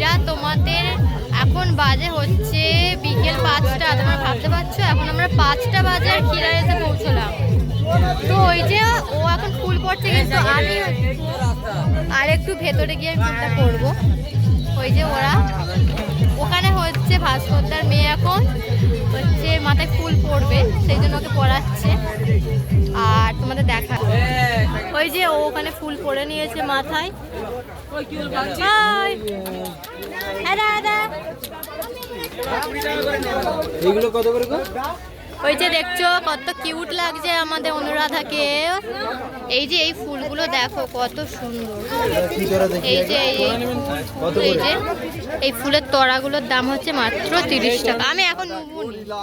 ক্ষীরা তোমাদের এখন বাজে হচ্ছে বিকেল পাঁচটা। তোমরা ভাবতে পারছ, এখন আমরা পাঁচটা বাজে আর এসে পৌঁছলাম। তো ওই যে ও এখন ফুল পড়ছে, কিন্তু আমি আর একটু ভেতরে গিয়ে ফুলটা পরবো। ওই যে ওরা। ওখানে হচ্ছে ভাস্করদার মেয়ে এখন হচ্ছে মাথায় ফুল পড়বে, সেই জন্য ওকে পড়াচ্ছে। আর তোমাদের দেখা। ওই যে ও ওখানে ফুল পরে নিয়েছে মাথায়। এইগুলো কত করে ওই যে দেখছ কত কিউট লাগছে আমাদের অনুরাধাকে। এই যে এই ফুলগুলো দেখো কত সুন্দর। এই যে এই যে এই ফুলের তরাগুলোর দাম হচ্ছে মাত্র তিরিশ টাকা। আমি এখন।